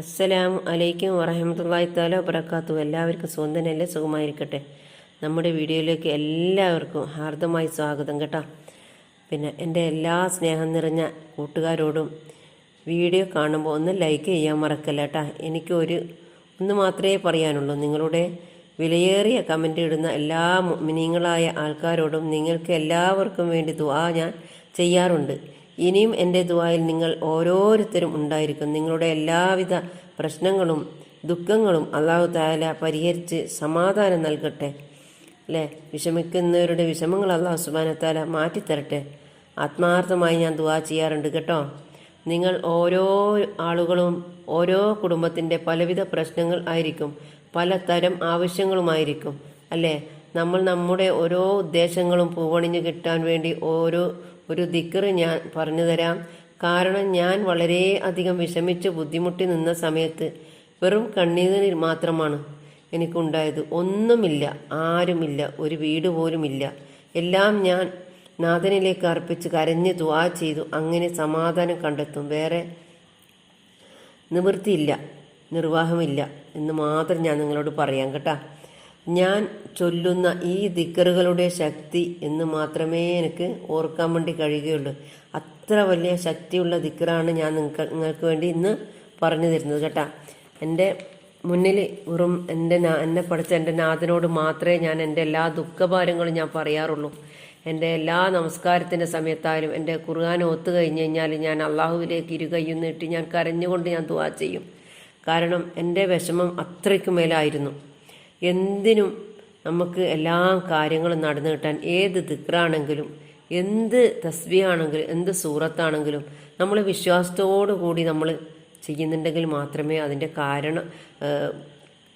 അസ്സലാമു അലൈക്കും വറഹമത്തല്ലാഹി താല വബർക്കാത്തു എല്ലാവർക്കും സ്വന്തനല്ലേ സുഖമായിരിക്കട്ടെ. നമ്മുടെ വീഡിയോയിലേക്ക് എല്ലാവർക്കും ഹാർദമായി സ്വാഗതം കേട്ടോ. പിന്നെ എന്റെ എല്ലാ സ്നേഹം നിറഞ്ഞ കൂട്ടുകാരോടും വീഡിയോ കാണുമ്പോൾ ഒന്ന് ലൈക്ക് ചെയ്യാൻ മറക്കല്ല കേട്ടോ. എനിക്കൊരു ഒന്ന് മാത്രമേ പറയാനുള്ളൂ. നിങ്ങളുടെ വിലയേറിയ കമന്റ് ഇടുന്ന എല്ലാ മിനിങ്ങളായ ആൾക്കാരോടും നിങ്ങൾക്ക് എല്ലാവർക്കും വേണ്ടി ദുആ ഞാൻ ചെയ്യാറുണ്ട്. ഇനിയും എന്റെ ദുആയിൽ നിങ്ങൾ ഓരോരുത്തരും ഉണ്ടായിരിക്കും. നിങ്ങളുടെ എല്ലാവിധ പ്രശ്നങ്ങളും ദുഃഖങ്ങളും അള്ളാഹു താല പരിഹരിച്ച് സമാധാനം നൽകട്ടെ. അല്ലേ? വിഷമിക്കുന്നവരുടെ വിഷമങ്ങൾ അള്ളാഹു സുബാനത്താല മാറ്റിത്തരട്ടെ. ആത്മാർത്ഥമായി ഞാൻ ദുവാ ചെയ്യാറുണ്ട് കേട്ടോ. നിങ്ങൾ ഓരോ ആളുകളും ഓരോ കുടുംബത്തിന്റെ പലവിധ പ്രശ്നങ്ങൾ ആയിരിക്കും. പലതരം ആവശ്യങ്ങളുമായിരിക്കും അല്ലേ? നമ്മൾ നമ്മുടെ ഓരോ ഉദ്ദേശങ്ങളും പൂവണിഞ്ഞു കിട്ടാൻ വേണ്ടി ഓരോ ഒരു ദിക്കറ് ഞാൻ പറഞ്ഞു തരാം. കാരണം ഞാൻ വളരെ അധികം വിഷമിച്ച് ബുദ്ധിമുട്ടി നിന്ന സമയത്ത് വെറും കണ്ണീരിൽ മാത്രമാണ് എനിക്കുണ്ടായത്. ഒന്നുമില്ല ആരുമില്ല ഒരു വീട് പോലുമില്ല. എല്ലാം ഞാൻ നാഥനിലേക്ക് അർപ്പിച്ച് കരഞ്ഞ് ദുവാ ചെയ്തു. അങ്ങനെ സമാധാനം കണ്ടെത്തും. വേറെ നിവൃത്തിയില്ല നിർവാഹമില്ല എന്ന് മാത്രം ഞാൻ നിങ്ങളോട് പറയാം കേട്ടാ. ഞാൻ ചൊല്ലുന്ന ഈ ദിക്കറുകളുടെ ശക്തി എന്ന് മാത്രമേ എനിക്ക് ഓർക്കാൻ വേണ്ടി കഴിയുകയുള്ളൂ. അത്ര വലിയ ശക്തിയുള്ള ദിക്കറാണ് ഞാൻ നിങ്ങൾക്ക് നിങ്ങൾക്ക് വേണ്ടി ഇന്ന് പറഞ്ഞു തരുന്നത് കേട്ടാ. എന്റെ മുന്നിൽ വെറും എന്റെ എന്നെ പഠിച്ച എന്റെ നാഥനോട് മാത്രമേ ഞാൻ എന്റെ എല്ലാ ദുഃഖഭാരങ്ങളും ഞാൻ പറയാറുള്ളൂ. എന്റെ എല്ലാ നമസ്കാരത്തിന്റെ സമയത്തായാലും എന്റെ ഖുർആൻ ഒത്തു കഴിഞ്ഞ് കഴിഞ്ഞാൽ ഞാൻ അള്ളാഹുവിലേക്ക് ഇരുകയ്യും നീട്ടി ഞാൻ കരഞ്ഞുകൊണ്ട് ഞാൻ ദുവാ ചെയ്യും. കാരണം എന്റെ വിഷമം അത്രയ്ക്ക് മേലായിരുന്നു. എന്തിനും നമുക്ക് എല്ലാ കാര്യങ്ങളും നടന്നു കിട്ടാൻ ഏത് ദിക്റാണെങ്കിലും എന്ത് തസ്ബിയാണെങ്കിലും എന്ത് സൂറത്താണെങ്കിലും നമ്മൾ വിശ്വാസത്തോടു കൂടി നമ്മൾ ചെയ്യുന്നുണ്ടെങ്കിൽ മാത്രമേ അതിന്റെ കാരണം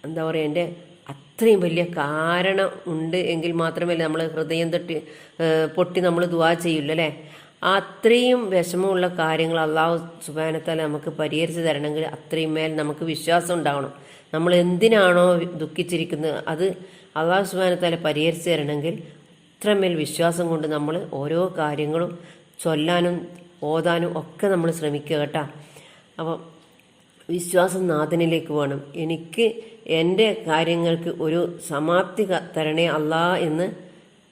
എന്താ പറയുക എന്റെ അത്രയും വലിയ കാരണം ഉണ്ട് എങ്കിൽ മാത്രമേ നമ്മൾ ഹൃദയം തട്ടി പൊട്ടി നമ്മൾ ദുവാ ചെയ്യില്ല അല്ലേ? അത്രയും വിഷമമുള്ള കാര്യങ്ങൾ അള്ളാഹു സുബാനത്താൽ നമുക്ക് പരിഹരിച്ച് തരണമെങ്കിൽ അത്രയും മേൽ നമുക്ക് വിശ്വാസം ഉണ്ടാവണം. നമ്മൾ എന്തിനാണോ ദുഃഖിച്ചിരിക്കുന്നത്? അത് അള്ളാഹു സുബാനത്താലെ പരിഹരിച്ചു തരണമെങ്കിൽ ഇത്രമേൽ വിശ്വാസം കൊണ്ട് നമ്മൾ ഓരോ കാര്യങ്ങളും ചൊല്ലാനും ഓതാനും ഒക്കെ നമ്മൾ ശ്രമിക്കുക കേട്ടോ. അപ്പം വിശ്വാസം നാഥനിലേക്ക് വേണം എനിക്ക് എന്റെ കാര്യങ്ങൾക്ക് ഒരു സമാപ്തി തരണേ അല്ലാ എന്ന്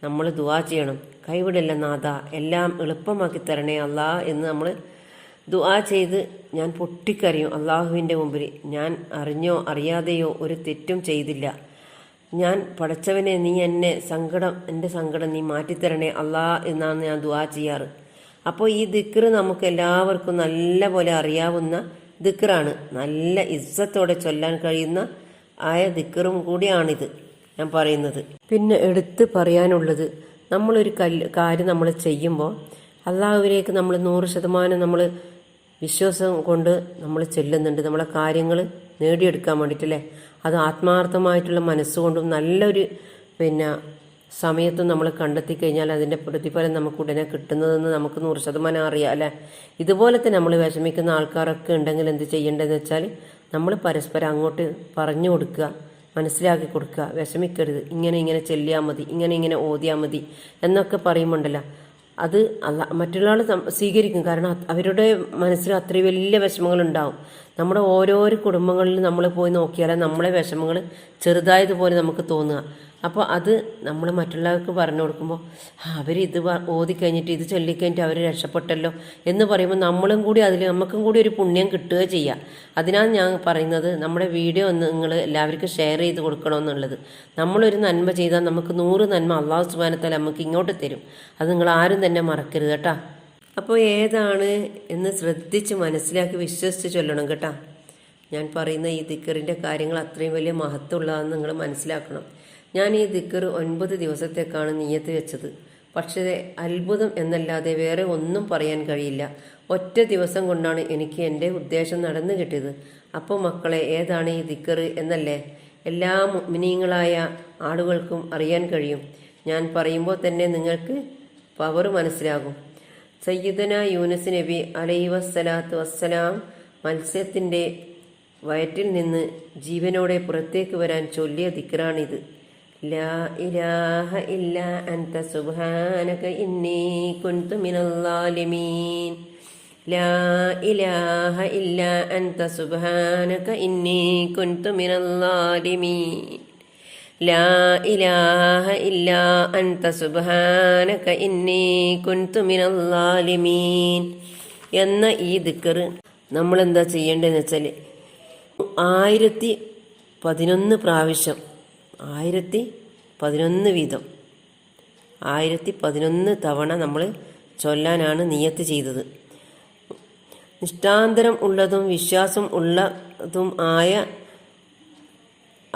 നമ്മൾ ദുവാ ചെയ്യണം. കൈവിടല്ല നാഥ. എല്ലാം എളുപ്പമാക്കി തരണേ അല്ലാ എന്ന് നമ്മൾ ദുആ ചെയ്ത് ഞാൻ പൊട്ടിക്കറിയും അള്ളാഹുവിന്റെ മുമ്പിൽ ഞാൻ അറിഞ്ഞോ അറിയാതെയോ ഒരു തെറ്റും ചെയ്തില്ല. ഞാൻ പഠിച്ചവനെ നീ എന്നെ സങ്കടം എന്റെ സങ്കടം നീ മാറ്റിത്തരണേ അള്ളാ എന്നാണ് ഞാൻ ദുആ ചെയ്യാറ്. അപ്പോൾ ഈ ദിക്റ് നമുക്ക് എല്ലാവർക്കും നല്ല പോലെ അറിയാവുന്ന ദിക്റാണ്. നല്ല ഇസ്സത്തോടെ ചൊല്ലാൻ കഴിയുന്ന ആയ ദിക്റും കൂടിയാണിത് ഞാൻ പറയുന്നത്. പിന്നെ എടുത്ത് പറയാനുള്ളത് നമ്മളൊരു കല്ല് കാര്യം നമ്മൾ ചെയ്യുമ്പോൾ അള്ളാഹുവിലേക്ക് നമ്മൾ നൂറ് ശതമാനം നമ്മൾ വിശ്വാസം കൊണ്ട് നമ്മൾ ചെല്ലുന്നുണ്ട്. നമ്മളെ കാര്യങ്ങൾ നേടിയെടുക്കാൻ വേണ്ടിയിട്ടല്ലേ? അത് ആത്മാർത്ഥമായിട്ടുള്ള മനസ്സുകൊണ്ടും നല്ലൊരു പിന്നെ സമയത്തും നമ്മൾ കണ്ടെത്തി കഴിഞ്ഞാൽ അതിന്റെ പ്രതിഫലം നമുക്ക് ഉടനെ കിട്ടുന്നതെന്ന് നമുക്ക് നൂറ് ശതമാനം അറിയാം അല്ലേ? ഇതുപോലെ തന്നെ നമ്മൾ വിഷമിക്കുന്ന ആൾക്കാരൊക്കെ ഉണ്ടെങ്കിൽ എന്ത് ചെയ്യേണ്ടതെന്ന് വെച്ചാൽ നമ്മൾ പരസ്പരം അങ്ങോട്ട് പറഞ്ഞു കൊടുക്കുക മനസ്സിലാക്കി കൊടുക്കുക. വിഷമിക്കരുത്. ഇങ്ങനെ ഇങ്ങനെ ചെല്ലിയാൽ മതി ഇങ്ങനെ ഇങ്ങനെ ഓതിയാൽ മതി എന്നൊക്കെ പറയുമ്പോണ്ടല്ലോ. അത് മറ്റുള്ള സ്വീകരിക്കും. കാരണം അവരുടെ മനസ്സിൽ അത്രയും വലിയ വിഷമങ്ങൾ ഉണ്ടാവും നമ്മുടെ ഓരോരോ കുടുംബങ്ങളിൽ നമ്മൾ പോയി നോക്കിയാൽ നമ്മളെ വിഷമങ്ങൾ ചെറുതായതുപോലെ നമുക്ക് തോന്നുക. അപ്പോൾ അത് നമ്മൾ മറ്റുള്ളവർക്ക് പറഞ്ഞു കൊടുക്കുമ്പോൾ അവർ ഇത് ഓതി കഴിഞ്ഞിട്ട് ഇത് ചൊല്ലിക്കഴിഞ്ഞിട്ട് അവർ രക്ഷപ്പെട്ടല്ലോ എന്ന് പറയുമ്പോൾ നമ്മളും കൂടി അതിൽ നമുക്കും കൂടി ഒരു പുണ്യം കിട്ടുക ചെയ്യുക അതിനാണ് ഞാൻ പറയുന്നത് നമ്മുടെ വീഡിയോ ഒന്ന് നിങ്ങൾ എല്ലാവർക്കും ഷെയർ ചെയ്ത് കൊടുക്കണമെന്നുള്ളത്. നമ്മളൊരു നന്മ ചെയ്താൽ നമുക്ക് നൂറ് നന്മ അള്ളാഹു സുബാനത്താൽ നമുക്ക് ഇങ്ങോട്ട് തരും. അത് നിങ്ങൾ ആരും തന്നെ മറക്കരുത് കേട്ടോ. അപ്പോൾ ഏതാണ് എന്ന് ശ്രദ്ധിച്ച് മനസ്സിലാക്കി വിശ്വസിച്ച് ചൊല്ലണം കേട്ടോ. ഞാൻ പറയുന്ന ഈ ദിക്കറിന്റെ കാര്യങ്ങൾ അത്രയും വലിയ മഹത്വമുള്ളതെന്ന് നിങ്ങൾ മനസ്സിലാക്കണം. ഞാൻ ഈ ദിക്കർ ഒൻപത് ദിവസത്തേക്കാണ് നീയത്ത് വെച്ചത്. പക്ഷേ അത്ഭുതം എന്നല്ലാതെ വേറെ ഒന്നും പറയാൻ കഴിയില്ല. ഒറ്റ ദിവസം കൊണ്ടാണ് എനിക്ക് എന്റെ ഉദ്ദേശം നടന്നു കിട്ടിയത്. അപ്പോൾ മക്കളെ ഏതാണ് ഈ ദിക്കർ എന്നല്ലേ? എല്ലാ മിനിങ്ങളായ ആളുകൾക്കും അറിയാൻ കഴിയും. ഞാൻ പറയുമ്പോൾ തന്നെ നിങ്ങൾക്ക് പവർ മനസ്സിലാകും. സയ്യിദന യൂനസ് നബി അലൈഹി വസ്സലാത്തു വസ്സലാം മത്സ്യത്തിന്റെ വയറ്റിൽ നിന്ന് ജീവനോടെ പുറത്തേക്ക് വരാൻ ചൊല്ലിയ ദിക്റാണിത്. ലാ ഇലാഹ ഇല്ല അൻത സുബ്ഹാനക ഇന്നി കുൻതു മിനൽ ളാലിമീൻ ലാ ഇലാഹ ഇല്ല അൻത സുബ്ഹാനക ഇന്നി കുൻതു മിനൽ ളാലിമീൻ ലാ ഇലാഹ അൻത സുബ്ഹാനക കുൻതു മിനൽ എന്ന ഈ ദിക്കർ നമ്മൾ എന്താ ചെയ്യേണ്ടതെന്ന് വെച്ചാൽ ആയിരത്തി പതിനൊന്ന് പ്രാവശ്യം ആയിരത്തി പതിനൊന്ന് വീതം ആയിരത്തി പതിനൊന്ന് തവണ നമ്മൾ ചൊല്ലാനാണ് നിയത്ത് ചെയ്തത്. നിഷ്ഠാന്തരം ഉള്ളതും വിശ്വാസം ഉള്ളതും ആയ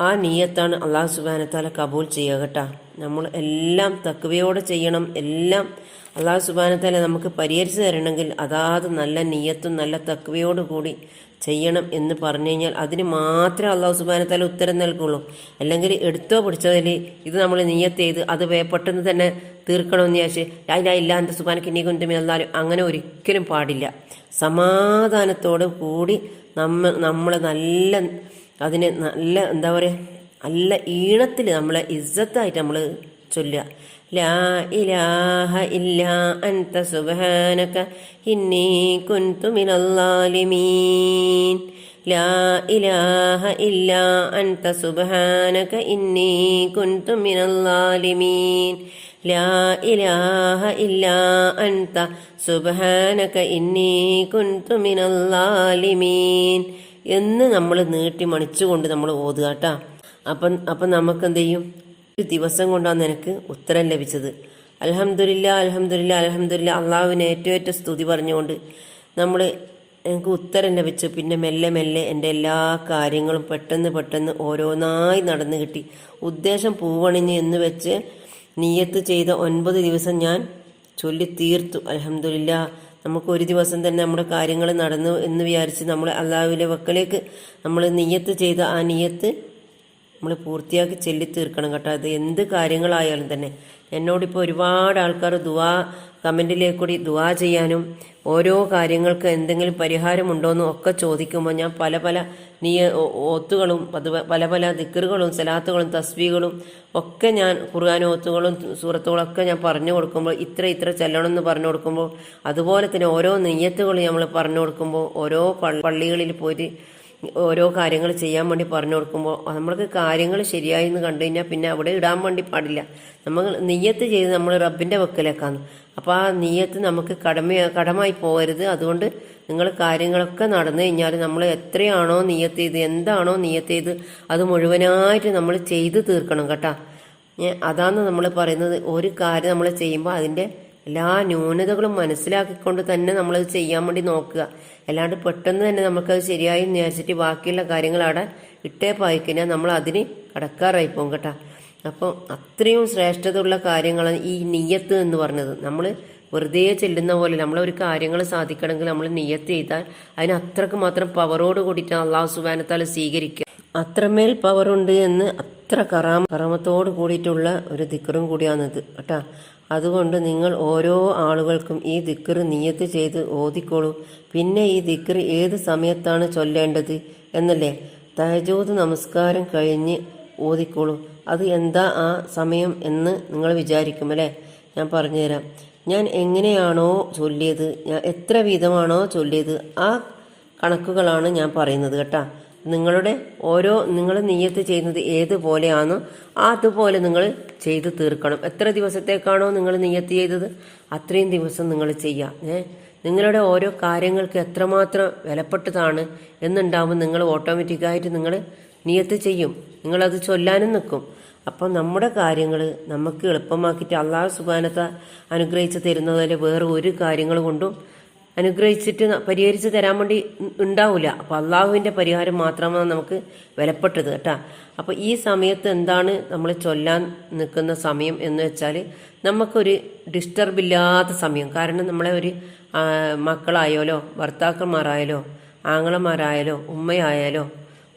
ആ നീയത്താണ് അള്ളാഹു സുബാനത്താല കബൂൽ ചെയ്യുക കേട്ടാ. നമ്മൾ എല്ലാം തക്കവയോടെ ചെയ്യണം എല്ലാം അള്ളാഹു സുബാനത്താല നമുക്ക് പരിഹരിച്ചു തരണമെങ്കിൽ അതാത് നല്ല നീയത്തും നല്ല തക്കവയോടു കൂടി ചെയ്യണം എന്ന് പറഞ്ഞു കഴിഞ്ഞാൽ അതിന് മാത്രമേ അള്ളാഹു സുബാനത്താല ഉത്തരം നൽകുള്ളൂ. അല്ലെങ്കിൽ എടുത്തോ പിടിച്ചതിൽ ഇത് നമ്മൾ നീയത്ത് ചെയ്ത് അത് പെട്ടെന്ന് തന്നെ തീർക്കണമെന്ന് വിചാരിച്ച് അതിന്റെ ഇല്ല എന്റെ സുബാനക്ക് ഇനി എന്നാലും അങ്ങനെ ഒരിക്കലും പാടില്ല. സമാധാനത്തോട് കൂടി നമ്മ നമ്മൾ നല്ല അതിന് നല്ല എന്താ പറയുക നല്ല ഈണത്തിൽ നമ്മളെ ഇസ്സത്തായിട്ട് നമ്മൾ ചൊല്ലുക. ലാ ഇലാഹ ഇല്ല അൻത സുബ്ഹാനക ഇന്നീ കുൻതു മിനൽ ളാലിമീൻ ലാ ഇലാഹ ഇല്ല അൻത സുബ്ഹാനക ഇന്നീ കുൻതു മിനൽ ളാലിമീൻ ലാ ഇലാഹ ഇല്ല അൻത സുബ്ഹാനക ഇന്നീ കുൻതു മിനൽ ളാലിമീൻ എന്ന് നമ്മൾ നീട്ടി മണിച്ചുകൊണ്ട് നമ്മൾ ഓതുക കേട്ടാ. അപ്പം അപ്പം നമുക്ക് എന്ത് ചെയ്യും? ഒരു ദിവസം കൊണ്ടാണ് നിനക്ക് ഉത്തരം ലഭിച്ചത്. അലഹമില്ല അലഹമില്ല അലഹമില്ല അള്ളാഹുവിന് ഏറ്റവും ഏറ്റവും സ്തുതി പറഞ്ഞുകൊണ്ട് നമ്മൾ എനിക്ക് ഉത്തരം ലഭിച്ചു. പിന്നെ മെല്ലെ മെല്ലെ എന്റെ എല്ലാ കാര്യങ്ങളും പെട്ടെന്ന് പെട്ടെന്ന് ഓരോന്നായി നടന്നു കിട്ടി. ഉദ്ദേശം പൂവണിഞ്ഞ് എന്ന് വെച്ച് നീയത്ത് ചെയ്ത ഒൻപത് ദിവസം ഞാൻ ചൊല്ലി തീർത്തു അലഹമില്ല നമുക്ക് ഒരു ദിവസം തന്നെ നമ്മുടെ കാര്യങ്ങൾ നടന്നു എന്ന് വിചാരിച്ച് നമ്മൾ അള്ളാഹുവിലെ വക്കലേക്ക് നമ്മൾ നിയത്ത് ചെയ്ത ആ നിയത്ത് നമ്മൾ പൂർത്തിയാക്കി ചൊല്ലി തീർക്കണം കേട്ടോ. അത് എന്ത് കാര്യങ്ങളായാലും തന്നെ. എന്നോടിപ്പോൾ ഒരുപാട് ആൾക്കാർ ദുവാ കമന്റിലേക്ക് കൂടി ദുവാ ചെയ്യാനും ഓരോ കാര്യങ്ങൾക്ക് എന്തെങ്കിലും പരിഹാരമുണ്ടോയെന്നും ഒക്കെ ചോദിക്കുമ്പോൾ ഞാൻ പല പല നീയ ഓത്തുകളും അത് പല പല ദിക്കറുകളും സലാത്തുകളും തസ്ബീകളും ഒക്കെ ഞാൻ ഖുർആൻ ഓത്തുകളും സൂറത്തുകളൊക്കെ ഞാൻ പറഞ്ഞു കൊടുക്കുമ്പോൾ ഇത്ര ഇത്ര ചെല്ലണം എന്ന് പറഞ്ഞു കൊടുക്കുമ്പോൾ അതുപോലെ തന്നെ ഓരോ നെയ്യത്തുകളും നമ്മൾ പറഞ്ഞു കൊടുക്കുമ്പോൾ ഓരോ പള്ളികളിൽ പോയിട്ട് ഓരോ കാര്യങ്ങൾ ചെയ്യാൻ വേണ്ടി പറഞ്ഞു കൊടുക്കുമ്പോൾ നമ്മൾക്ക് കാര്യങ്ങൾ ശരിയായി എന്ന് കണ്ടു കഴിഞ്ഞാൽ പിന്നെ അവിടെ ഇടാൻ വേണ്ടി പാടില്ല. നമ്മൾ നെയ്യത്ത് ചെയ്ത് നമ്മൾ റബ്ബിന്റെ വെക്കലേക്കാണ് അപ്പോൾ ആ നെയ്യത്ത് നമുക്ക് കടമ കടമായി പോകരുത്. അതുകൊണ്ട് നിങ്ങൾ കാര്യങ്ങളൊക്കെ നടന്നു കഴിഞ്ഞാൽ നമ്മൾ എത്രയാണോ നെയ്യത്ത് ചെയ്ത് എന്താണോ നെയ്യത്ത് ചെയ്ത് അത് മുഴുവനായിട്ട് നമ്മൾ ചെയ്ത് തീർക്കണം കേട്ടാ. അതാണ് നമ്മൾ പറയുന്നത് ഒരു കാര്യം നമ്മൾ ചെയ്യുമ്പോൾ അതിന്റെ എല്ലാ ന്യൂനതകളും മനസ്സിലാക്കിക്കൊണ്ട് തന്നെ നമ്മളത് ചെയ്യാൻ വേണ്ടി നോക്കുക. അല്ലാണ്ട് പെട്ടെന്ന് തന്നെ നമുക്കത് ശരിയായി വിചാരിച്ചിട്ട് ബാക്കിയുള്ള കാര്യങ്ങൾ അവിടെ ഇട്ടേ പായിക്കഴിഞ്ഞാൽ നമ്മൾ അതിന് കടക്കാറായി പോകും കേട്ടോ. അപ്പോൾ അത്രയും ശ്രേഷ്ഠതയുള്ള കാര്യങ്ങളാണ് ഈ നിയ്യത്ത് എന്ന് പറഞ്ഞത്. നമ്മൾ വെറുതെ ചെല്ലുന്ന പോലെ നമ്മൾ ഒരു കാര്യങ്ങൾ സാധിക്കണമെങ്കിൽ നമ്മൾ നിയ്യത്ത് ചെയ്താൽ അതിന് അത്രയ്ക്ക് മാത്രം പവറോട് കൂടിയിട്ട് അള്ളാഹു സുബാനത്താൽ സ്വീകരിക്കുക. അത്രമേൽ പവറുണ്ട് എന്ന് അത്ര കറാമ കറാമത്തോട് കൂടിയിട്ടുള്ള ഒരു ദിക്കറും കൂടിയാണിത് കേട്ടാ. അതുകൊണ്ട് നിങ്ങൾ ഓരോ ആളുകൾക്കും ഈ ദിക്കർ നിയത്ത് ചെയ്ത് ഓതിക്കോളൂ. പിന്നെ ഈ ദിക്കർ ഏത് സമയത്താണ് ചൊല്ലേണ്ടത് എന്നല്ലേ? തഹജോത് നമസ്കാരം കഴിഞ്ഞ് ഓതിക്കോളൂ. അത് എന്താ ആ സമയം എന്ന് നിങ്ങൾ വിചാരിക്കും അല്ലേ? ഞാൻ പറഞ്ഞുതരാം. ഞാൻ എങ്ങനെയാണോ ചൊല്ലിയത് ഞാൻ എത്ര വീതമാണോ ചൊല്ലിയത് ആ കണക്കുകളാണ് ഞാൻ പറയുന്നത് കേട്ടാ. നിങ്ങളുടെ ഓരോ നിങ്ങൾ നീയത്ത് ചെയ്യുന്നത് ഏതുപോലെയാണോ അതുപോലെ നിങ്ങൾ ചെയ്ത് തീർക്കണം. എത്ര ദിവസത്തേക്കാണോ നിങ്ങൾ നീയത്ത് ചെയ്തത്? അത്രയും ദിവസം നിങ്ങൾ ചെയ്യാം. ഏ? നിങ്ങളുടെ ഓരോ കാര്യങ്ങൾക്ക് എത്രമാത്രം വിലപ്പെട്ടതാണ് എന്നുണ്ടാവും നിങ്ങൾ ഓട്ടോമാറ്റിക്കായിട്ട് നിങ്ങൾ നിയത്ത് ചെയ്യും. നിങ്ങളത് ചൊല്ലാനും നിൽക്കും. അപ്പം നമ്മുടെ കാര്യങ്ങൾ നമുക്ക് എളുപ്പമാക്കിയിട്ട് അള്ളാഹു സുബാനത്തെ അനുഗ്രഹിച്ച് തരുന്നതുപോലെ വേറെ ഒരു കാര്യങ്ങൾ കൊണ്ടും അനുഗ്രഹിച്ചിട്ട് പരിഹരിച്ച് തരാൻ വേണ്ടി ഉണ്ടാവില്ല അപ്പോൾ അള്ളാഹുവിന്റെ പരിഹാരം മാത്രമാണ് നമുക്ക് വിലപ്പെട്ടത് കേട്ടാ. അപ്പോൾ ഈ സമയത്ത് എന്താണ് നമ്മൾ ചൊല്ലാൻ നിൽക്കുന്ന സമയം എന്ന് വെച്ചാൽ നമുക്കൊരു ഡിസ്റ്റർബ് ഇല്ലാത്ത സമയം. കാരണം നമ്മളെ ഒരു മക്കളായാലോ ഭർത്താക്കന്മാരായാലോ ആങ്ങളമാരായാലോ ഉമ്മയായാലോ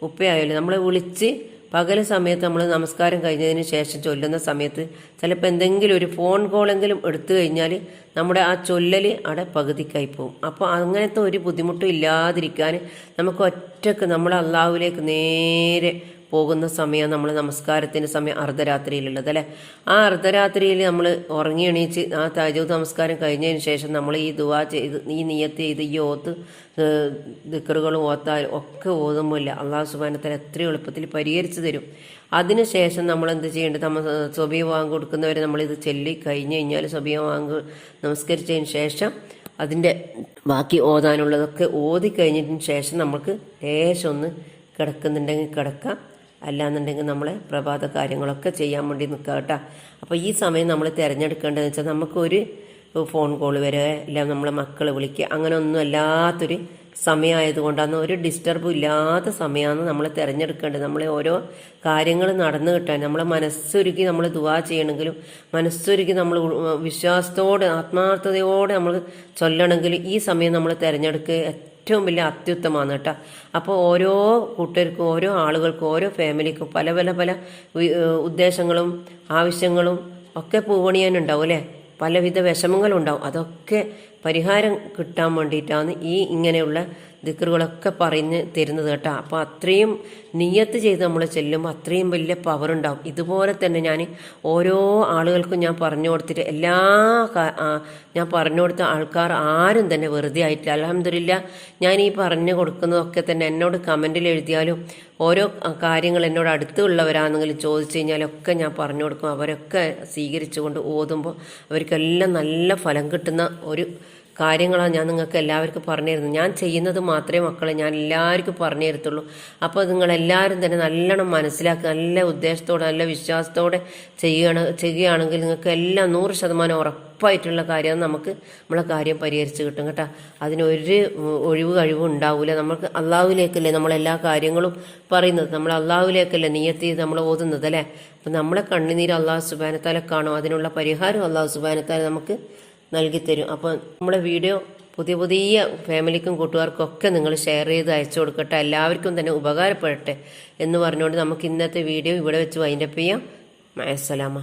ഉപ്പയായാലോ നമ്മളെ വിളിച്ച് പകൽ സമയത്ത് നമ്മൾ നമസ്കാരം കഴിഞ്ഞതിന് ശേഷം ചൊല്ലുന്ന സമയത്ത് ചിലപ്പോൾ എന്തെങ്കിലും ഒരു ഫോൺ കോളെങ്കിലും എടുത്തു കഴിഞ്ഞാൽ നമ്മുടെ ആ ചൊല്ലൽ അവിടെ പകുതിക്കായി പോകും. അപ്പോൾ അങ്ങനത്തെ ഒരു ബുദ്ധിമുട്ടും ഇല്ലാതിരിക്കാൻ നമുക്ക് ഒറ്റയ്ക്ക് നമ്മൾ അള്ളാഹുവിലേക്ക് നേരെ പോകുന്ന സമയം നമ്മൾ നമസ്കാരത്തിന്റെ സമയം അർദ്ധരാത്രിയിലുള്ളത് അല്ലേ? ആ അർദ്ധരാത്രിയിൽ നമ്മൾ ഉറങ്ങി എണീച്ച് ആ തജൂദ് നമസ്കാരം കഴിഞ്ഞതിന് ശേഷം നമ്മൾ ഈ ദുവാ ചെയ്ത് ഈ നിയത്ത് ചെയ്ത് ഈ ഓത്ത് ദിക്കറുകളും ഓത്താലും ഒക്കെ ഓതുമ്പോൾ ഇല്ല അള്ളാഹു സുബാനത്തിൽ എത്രയും എളുപ്പത്തിൽ പരിഹരിച്ചു തരും. അതിനുശേഷം നമ്മൾ എന്ത് ചെയ്യേണ്ടത് നമ്മൾ സ്വഭീവ വാങ്ങ് കൊടുക്കുന്നവരെ നമ്മളിത് ചൊല്ലി കഴിഞ്ഞ് കഴിഞ്ഞാൽ സ്വഭീവ വാങ്ങ് നമസ്കരിച്ചതിന് ശേഷം അതിന്റെ ബാക്കി ഓതാനുള്ളതൊക്കെ ഓതി കഴിഞ്ഞതിന് ശേഷം നമുക്ക് ലേശം ഒന്ന് കിടക്കുന്നുണ്ടെങ്കിൽ കിടക്കാം. അല്ലാന്നുണ്ടെങ്കിൽ നമ്മളെ പ്രഭാത കാര്യങ്ങളൊക്കെ ചെയ്യാൻ വേണ്ടി നിൽക്കുക കേട്ടോ. അപ്പോൾ ഈ സമയം നമ്മൾ തിരഞ്ഞെടുക്കേണ്ടതെന്ന് വെച്ചാൽ നമുക്കൊരു ഫോൺ കോൾ വരിക അല്ല നമ്മളെ മക്കൾ വിളിക്കുക അങ്ങനെ ഒന്നും അല്ലാത്തൊരു സമയമായതുകൊണ്ടാണ് ഒരു ഡിസ്റ്റർബും ഇല്ലാത്ത സമയമാണ് നമ്മൾ തിരഞ്ഞെടുക്കേണ്ടത്. നമ്മളെ ഓരോ കാര്യങ്ങൾ നടന്നു കിട്ടാൻ നമ്മളെ മനസ്സൊരുക്കി നമ്മൾ ദുവാ ചെയ്യണമെങ്കിലും മനസ്സൊരുക്കി നമ്മൾ വിശ്വാസത്തോടെ ആത്മാർത്ഥതയോടെ നമ്മൾ ചൊല്ലണമെങ്കിലും ഈ സമയം നമ്മൾ തിരഞ്ഞെടുക്കുക ഏറ്റവും വലിയ അത്യുത്തമാണ് കേട്ടോ. അപ്പോൾ ഓരോ കൂട്ടർക്കും ഓരോ ആളുകൾക്കും ഓരോ ഫാമിലിക്കും പല പല പല ഉദ്ദേശങ്ങളും ആവശ്യങ്ങളും ഒക്കെ പൂവണിയാനുണ്ടാവും അല്ലേ? പലവിധ വിഷമങ്ങളുണ്ടാവും. അതൊക്കെ പരിഹാരം കിട്ടാൻ വേണ്ടിയിട്ടാണ് ഈ ഇങ്ങനെയുള്ള ദിക്കറുകളൊക്കെ പറഞ്ഞ് തരുന്നത് കേട്ടോ. അപ്പോൾ അത്രയും നിയത്ത് ചെയ്ത് നമ്മൾ ചെല്ലുമ്പോൾ അത്രയും വലിയ പവർ ഉണ്ടാവും. ഇതുപോലെ തന്നെ ഞാൻ ഓരോ ആളുകൾക്കും ഞാൻ പറഞ്ഞു കൊടുത്തിട്ട് എല്ലാ ഞാൻ പറഞ്ഞു കൊടുത്ത ആൾക്കാർ ആരും തന്നെ വെറുതെ ആയിട്ടില്ല. അലഹമില്ല ഞാൻ ഈ പറഞ്ഞു കൊടുക്കുന്നതൊക്കെ തന്നെ എന്നോട് കമന്റിൽ എഴുതിയാലും ഓരോ കാര്യങ്ങൾ എന്നോട് അടുത്തുള്ളവരാണെങ്കിലും ചോദിച്ചു കഴിഞ്ഞാലൊക്കെ ഞാൻ പറഞ്ഞു കൊടുക്കും. അവരൊക്കെ സ്വീകരിച്ചുകൊണ്ട് ഓതുമ്പോൾ അവർക്കെല്ലാം നല്ല ഫലം കിട്ടുന്ന ഒരു കാര്യങ്ങളാണ് ഞാൻ നിങ്ങൾക്ക് എല്ലാവർക്കും പറഞ്ഞു തരുന്നത് ഞാൻ ചെയ്യുന്നത് മാത്രമേ മക്കളെ ഞാൻ എല്ലാവർക്കും പറഞ്ഞു തരത്തുള്ളൂ അപ്പോൾ നിങ്ങളെല്ലാവരും തന്നെ നല്ലോണം മനസ്സിലാക്കുക നല്ല ഉദ്ദേശത്തോടെ നല്ല വിശ്വാസത്തോടെ ചെയ്യുകയാണ് ചെയ്യുകയാണെങ്കിൽ നിങ്ങൾക്ക് എല്ലാം നൂറ് ശതമാനം ഉറപ്പായിട്ടുള്ള കാര്യം നമുക്ക് നമ്മളെ കാര്യം പരിഹരിച്ച് കിട്ടും കേട്ടോ. അതിനൊരു ഒഴിവ് കഴിവും ഉണ്ടാവില്ല നമുക്ക് അള്ളാഹുവിലേക്കല്ലേ നമ്മളെല്ലാ കാര്യങ്ങളും പറയുന്നത്. നമ്മൾ അള്ളാഹുവിലേക്കല്ലേ നീയത്തി നമ്മൾ ഓതുന്നത് അല്ലേ? അപ്പം നമ്മളെ കണ്ണുനീര് അള്ളാഹു സുബാനത്താലെ കാണും. അതിനുള്ള പരിഹാരം അള്ളാഹു സുബാനത്താലെ നമുക്ക് നൽകിത്തരും. അപ്പോൾ നമ്മുടെ വീഡിയോ പുതിയ പുതിയ ഫാമിലിക്കും കൂട്ടുകാർക്കും ഒക്കെ നിങ്ങൾ ഷെയർ ചെയ്ത് അയച്ചു കൊടുക്കട്ടെ. എല്ലാവർക്കും തന്നെ ഉപകാരപ്പെടട്ടെ എന്ന് പറഞ്ഞുകൊണ്ട് നമുക്ക് ഇന്നത്തെ വീഡിയോ ഇവിടെ വെച്ച് വൈൻഡപ്പ് ചെയ്യാം. മയസലാമ.